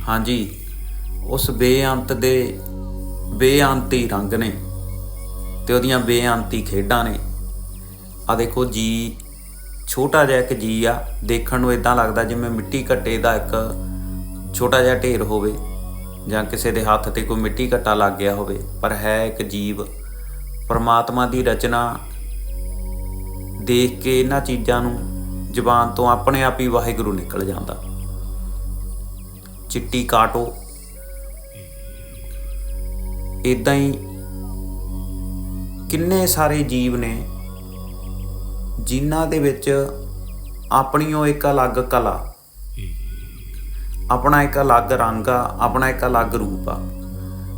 ਹਾਂਜੀ। ਉਸ ਬੇਅੰਤ ਦੇ ਬੇਅੰਤੀ ਰੰਗ ਨੇ ਤੇ ਉਹਦੀਆਂ ਬੇਅੰਤੀ ਖੇਡਾਂ ਨੇ। ਆ ਦੇਖੋ ਜੀ, ਛੋਟਾ ਜਿਹਾ ਇੱਕ ਜੀ ਆ। ਦੇਖਣ ਨੂੰ ਇਦਾਂ ਲੱਗਦਾ ਜਿਵੇਂ ਮਿੱਟੀ ਘੱਟੇ ਦਾ ਇੱਕ ਛੋਟਾ ਜਿਹਾ ਢੇਰ ਹੋਵੇ ਜਾਂ ਕਿਸੇ ਦੇ ਹੱਥ ਤੇ ਕੋਈ ਮਿੱਟੀ ਘੱਟਾ ਲੱਗ ਗਿਆ ਹੋਵੇ, ਪਰ ਹੈ ਇੱਕ ਜੀਵ। ਪਰਮਾਤਮਾ ਦੀ ਰਚਨਾ ਦੇਖ ਕੇ ਇਹਨਾਂ ਚੀਜ਼ਾਂ ਨੂੰ ਜਬਾਨ ਤੋਂ ਆਪਣੇ ਆਪ ਹੀ ਵਾਹਿਗੁਰੂ ਨਿਕਲ ਜਾਂਦਾ। ਚਿੱਟੀ ਕਾਟੋ। ਇਦਾਂ ਹੀ ਕਿੰਨੇ ਸਾਰੇ ਜੀਵ ਨੇ, ਜਿਨ੍ਹਾਂ ਦੇ ਵਿੱਚ ਆਪਣੀ ਉਹ ਇੱਕ ਅਲੱਗ ਕਲਾ, ਆਪਣਾ ਇੱਕ ਅਲੱਗ ਰੰਗ ਆ, ਆਪਣਾ ਇੱਕ ਅਲੱਗ ਰੂਪ ਆ।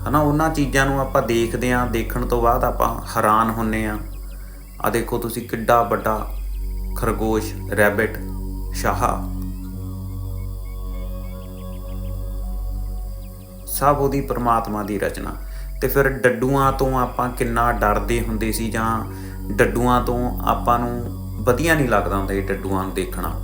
ਹਨਾ, ਉਹਨਾਂ ਚੀਜ਼ਾਂ ਨੂੰ ਆਪਾਂ ਦੇਖਦੇ ਆਂ, ਦੇਖਣ ਤੋਂ ਬਾਅਦ ਆਪਾਂ ਹੈਰਾਨ ਹੁੰਨੇ ਆ। ਆ ਦੇਖੋ ਤੁਸੀਂ ਕਿੱਡਾ ਵੱਡਾ ਖਰਗੋਸ਼, ਰੈਬਿਟ, ਸ਼ਾਹਾ। ਸਭ ਉਹਦੀ ਪ੍ਰਮਾਤਮਾ ਦੀ ਰਚਨਾ। ਤੇ ਫਿਰ ਡੱਡੂਆਂ ਤੋਂ ਆਪਾਂ ਕਿੰਨਾ ਡਰਦੇ ਹੁੰਦੇ ਸੀ ਜਾਂ ਡੱਡੂਆਂ ਤੋਂ ਆਪਾਂ ਨੂੰ ਵਧੀਆ ਨਹੀਂ ਲੱਗਦਾ ਹੁੰਦਾ ਇਹ ਡੱਡੂਆਂ ਨੂੰ ਦੇਖਣਾ।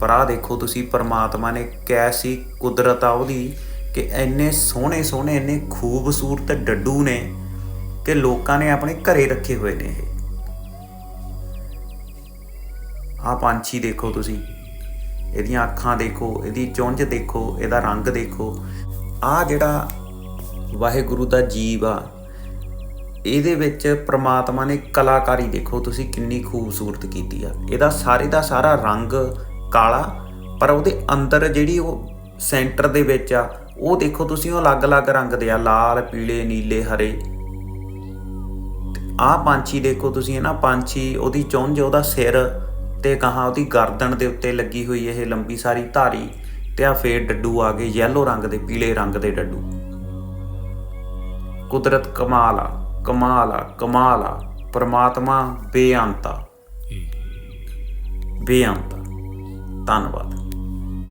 ਪਰ ਆਹ ਦੇਖੋ ਤੁਸੀਂ, ਪ੍ਰਮਾਤਮਾ ਨੇ ਕੈਸੀ ਕੁਦਰਤ ਆ ਉਹਦੀ ਕਿ ਇੰਨੇ ਸੋਹਣੇ ਸੋਹਣੇ, ਇੰਨੇ ਖੂਬਸੂਰਤ ਡੱਡੂ ਨੇ ਕਿ ਲੋਕਾਂ ਨੇ ਆਪਣੇ ਘਰੇ ਰੱਖੇ ਹੋਏ ਨੇ ਇਹ। ਆਹ ਪੰਛੀ ਦੇਖੋ ਤੁਸੀਂ, ਇਹਦੀਆਂ ਅੱਖਾਂ ਦੇਖੋ, ਇਹਦੀ ਚੁੰਝ ਦੇਖੋ, ਇਹਦਾ ਰੰਗ ਦੇਖੋ। ਆਹ ਜਿਹੜਾ ਵਾਹਿਗੁਰੂ ਦਾ ਜੀਵ ਆ, ਇਹਦੇ ਵਿੱਚ ਪ੍ਰਮਾਤਮਾ ਨੇ ਕਲਾਕਾਰੀ ਦੇਖੋ ਤੁਸੀਂ ਕਿੰਨੀ ਖੂਬਸੂਰਤ ਕੀਤੀ ਆ। ਇਹਦਾ ਸਾਰੇ ਦਾ ਸਾਰਾ ਰੰਗ ਕਾਲਾ, ਪਰ ਉਹਦੇ ਅੰਦਰ ਜਿਹੜੀ ਉਹ ਸੈਂਟਰ ਦੇ ਵਿੱਚ ਆ, ਉਹ ਦੇਖੋ ਤੁਸੀਂ ਉਹ ਅਲੱਗ-ਅਲੱਗ ਰੰਗ ਦੇ ਆ, ਲਾਲ, ਪੀਲੇ, ਨੀਲੇ, ਹਰੇ। ਆਹ ਪੰਛੀ ਦੇਖੋ ਤੁਸੀਂ ਇਹ ਨਾ ਪੰਛੀ ਉਹਦੀ ਚੁੰਝ, ਉਹਦਾ ਸਿਰ ਤੇ ਕਹਾ ਉਹਦੀ ਗਰਦਨ ਦੇ ਉੱਤੇ ਲੱਗੀ ਹੋਈ ਇਹ ਲੰਬੀ ਸਾਰੀ ਧਾਰੀ। ਤੇ ਆ ਫੇਰ ਡੱਡੂ ਆ ਗਏ ਯੈਲੋ ਰੰਗ ਦੇ ਪੀਲੇ ਰੰਗ ਦੇ ਡੱਡੂ। ਕੁਦਰਤ ਕਮਾਲ ਆ ਕਮਾਲ ਆ ਕਮਾਲ ਆ ਪਰਮਾਤਮਾ ਬੇਅੰਤ। ਆ ਬੇਅੰਤ। ਧੰਨਵਾਦ।